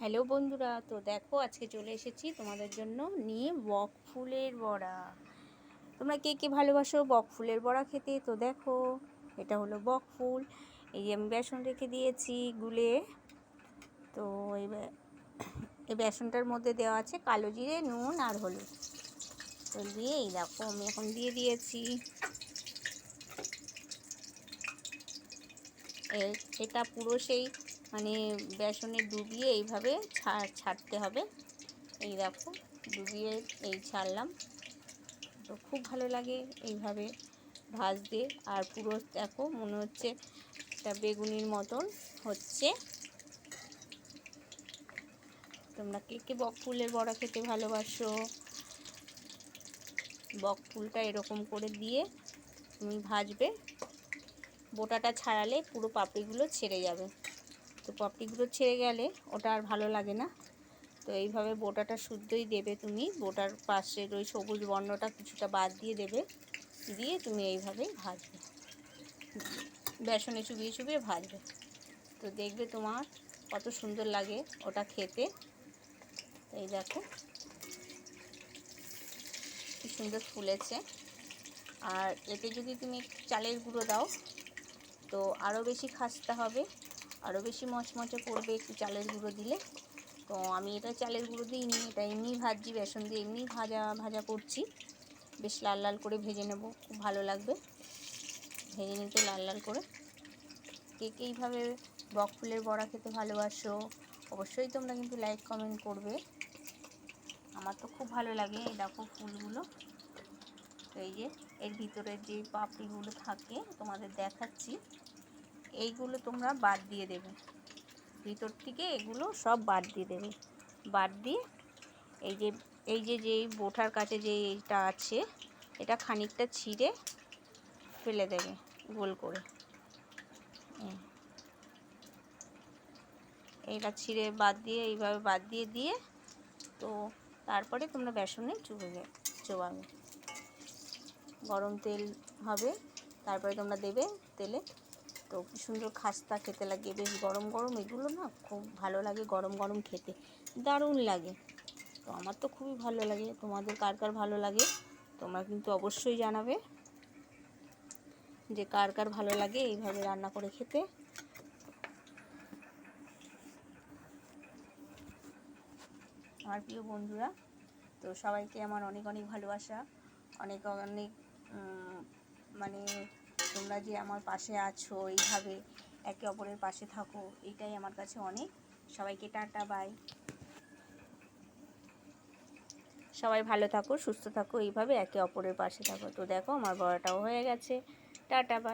Hello বন্ধুরা, তো দেখো আজকে চলে এসেছি তোমাদের জন্য নিয়ে বক ফুলের বড়া। তোমরা কে কে ভালোবাসো বক ফুলের বড়া খেতে? তো দেখো, এটা হলো বক ফুল। এই যে আমি বেসন রেখে দিয়েছি গুলে। তো এই এই বেসনটার মধ্যে দেওয়া আছে কালো জিরে, নুন আর হলুদ। তো দিয়ে এই দেখো, আমি এখন দিয়ে দিয়েছি। এটা পুরো সেই মানে বেসনে ডুবিয়ে এইভাবে ছাড়তে হবে। এই দেখো, ডুবিয়ে এই ছাড়লাম। তো খুব ভালো লাগে এইভাবে ভাজতে। আর পুরো দেখো, মনে হচ্ছে একটা বেগুনির মতন হচ্ছে। তোমরা কে কে বক ফুলের বড়া খেতে ভালোবাসো? বক ফুলটা এরকম করে দিয়ে তুমি ভাজবে। বোটাটা ছাড়ালে পুরো পাপড়িগুলো ছেড়ে যাবে। তো পাপড়িগুলো ছেড়ে গেলে ওটা আর ভালো লাগে না। তো এইভাবে বোটাটা শুদ্ধই দেবে তুমি। বোটার পাশের ওই সবুজ বর্ণটা কিছুটা বাদ দিয়ে দেবে। দিয়ে তুমি এইভাবে ভাজবে। বেসনে চুবিয়ে চুবিয়ে ভাজবে। তো দেখবে তোমার কত সুন্দর লাগে ওটা খেতে। এই দেখো। কি সুন্দর ফুলেছে। আর এতে যদি তুমি চালের গুঁড়ো দাও, তো আরও বেশি খাস্তা হবে। আরও বেশি মচমচে করবে একটু চালের গুঁড়ো দিলে। তো আমি এটা চালের গুঁড়ো দিইনি, এটা এমনি ভাজছি, বেসন দিয়ে এমনি ভাজা ভাজা করছি। বেশ লাল লাল করে ভেজে নেব, খুব ভালো লাগবে। ভেজে নিতে লাল লাল করে। কে কে এইভাবে বক ফুলের বড়া খেতে ভালোবাসো, অবশ্যই তোমরা কিন্তু লাইক কমেন্ট করবে। আমার তো খুব ভালো লাগে এই দেখো ফুলগুলো। তো এই যে এর ভিতরে যে পাপড়িগুলো থাকে, তোমাদের দেখাচ্ছি। এইগুলো তোমরা বাদ দিয়ে দেবে। ভিতর থেকে এগুলো সব বাদ দিয়ে দেবে। বাদ দিয়ে এই যে এই যে যেই বোঠার কাছে যে এইটা আছে, এটা খানিকটা ছিঁড়ে ফেলে দেবে গোল করে। এইটা ছিঁড়ে বাদ দিয়ে, এইভাবে বাদ দিয়ে দিয়ে তো তারপরে তোমরা বেসনে চুবে চোবাবে। গরম তেল হবে, তারপরে তোমরা দেবে তেলে তো কি সুন্দর খাস্তা খেতে লাগে। বেশ গরম গরম, এগুলো না খুব ভালো লাগে গরম গরম খেতে। দারুণ লাগে। তো আমার তো খুবই ভালো লাগে। তোমাদের কার কার ভালো লাগে, তোমরা কিন্তু অবশ্যই জানাবে যে কার কার ভালো লাগে এইভাবে রান্না করে খেতে। আমার প্রিয় বন্ধুরা, তো সবাইকে আমার অনেক অনেক ভালোবাসা, অনেক অনেক মানে তোমরা যে আমার পাশে আছো, এইভাবে একে অপরের পাশে থাকো, এটাই আমার কাছে অনেক। সবাইকে টাটা, বাই। সবাই ভালো থাকো, সুস্থ থাকো, এইভাবে একে অপরের পাশে থাকো। তো দেখো, আমার বড়াটাও হয়ে গেছে। Tata, bye.